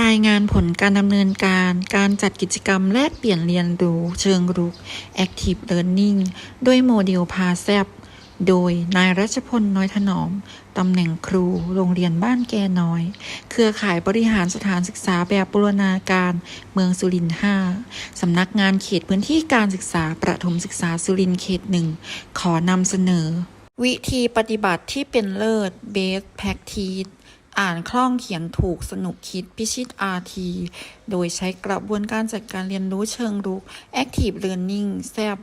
รายงานผลการดำเนินการ การจัดกิจกรรมแลกเปลี่ยนเรียนรู้เชิงรุก Active Learning ด้วยโมเดลพาแซบโดยนายรัชพล น้อยถนอม ตำแหน่งครู โรงเรียนบ้านแกน้อย เครือข่ายบริหารสถานศึกษาแบบบูรณาการ เมืองสุรินทร์5สำนักงานเขตพื้นที่การศึกษาประถมศึกษาสุรินทร์เขตหนึ่ง ขอนำเสนอ วิธีปฏิบัติที่เป็นเลิศ Best Practice อ่านคล่องเขียนถูกสนุกคิดพิชิต RT โดยใช้กระบวนการจัดการเรียนรู้เชิงรุก Active Learning แซบ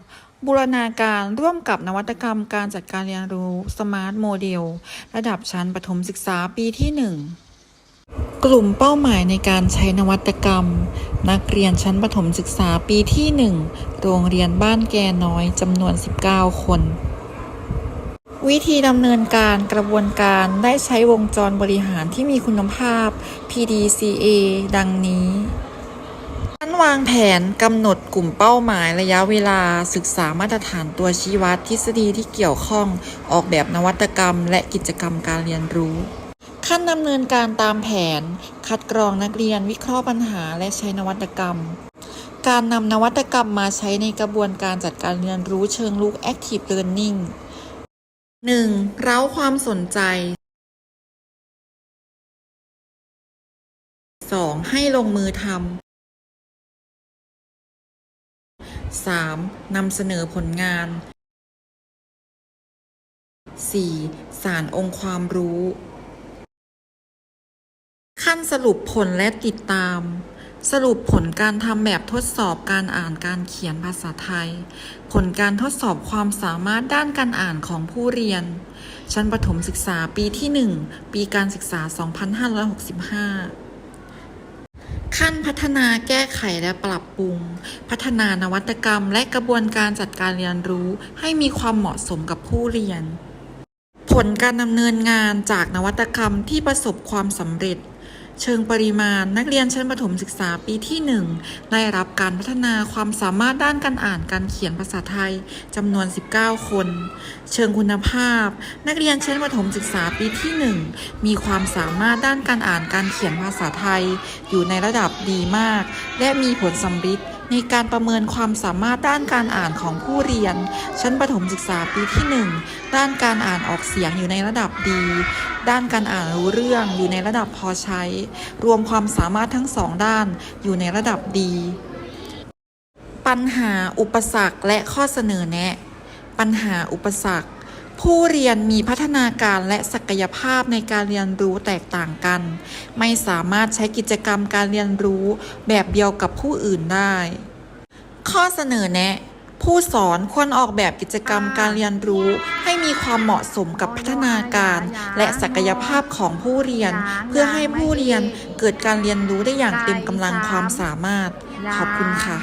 บูรณาการร่วมกับนวัตกรรมการจัดการเรียนรู้ Smart Model ระดับชั้นประถมศึกษาปีที่ 1กลุ่มเป้าหมายในการใช้นวัตกรรม นักเรียนชั้นประถมศึกษาปีที่ 1 โรงเรียนบ้านแกน้อยจำนวน 19 คน วิธีดำเนินการกระบวนการได้ใช้วงจรบริหารที่มีคุณภาพ PDCA ดังนี้การวางแผนกำหนดกลุ่มเป้าหมายระยะเวลาศึกษามาตรฐานตัวชี้วัดทฤษฎีที่เกี่ยวข้องออกแบบนวัตกรรม และกิจกรรมการเรียนรู้ ขั้นดำเนินการตามแผน คัดกรองนักเรียนวิเคราะห์ปัญหาและใช้นวัตกรรมการนำนวัตกรรมมาใช้ในกระบวนการจัดการเรียนรู้เชิงลุก Active Learning หนึ่งเร้าความสนใจสองให้ลงมือทำสามนำเสนอผลงานสี่สารองค์ความรู้ ขั้นสรุปผลและติดตาม สรุปผลการทำแบบทดสอบการอ่านการเขียนภาษาไทย ผลการทดสอบความสามารถด้านการอ่านของผู้เรียน ชั้นประถมศึกษาปีที่ 1 ปีการศึกษา 2565 ขั้นพัฒนาแก้ไขและปรับปรุง พัฒนานวัตกรรมและกระบวนการจัดการเรียนรู้ ให้มีความเหมาะสมกับผู้เรียน ผลการดำเนินงานจากนวัตกรรมที่ประสบความสำเร็จ เชิงปริมาณนักเรียนชั้นประถมศึกษาปีที่ 1 ได้รับการพัฒนาความสามารถด้านการอ่านการเขียนภาษาไทยจำนวน 19 คน เชิงคุณภาพ นักเรียนชั้นประถมศึกษาปีที่ 1 มีความสามารถด้านการอ่านการเขียนภาษาไทย อยู่ในระดับดีมาก และมีผลสำฤทธิ์ ในการประเมินความสามารถด้านการอ่านของผู้เรียน ชั้นประถมศึกษาปีที่ 1 ด้านการอ่านออกเสียงอยู่ในระดับดี ด้านการอ่านรู้เรื่องอยู่ในระดับพอใช้ รวมความสามารถทั้งสองด้านอยู่ในระดับดี ปัญหาอุปสรรคและข้อเสนอแนะ ปัญหาอุปสรรค ผู้เรียนมีพัฒนาการและศักยภาพในการเรียนรู้แตกต่างกัน ไม่สามารถใช้กิจกรรมการเรียนรู้แบบเดียวกับผู้อื่นได้ ข้อเสนอแนะ ผู้สอนควรออกแบบกิจกรรมการเรียนรู้ ให้มีความเหมาะสมกับพัฒนาการ และศักยภาพของผู้เรียน เพื่อให้ผู้เรียนเกิดการเรียนรู้ได้อย่างเต็มกำลังความสามารถ ขอบคุณค่ะ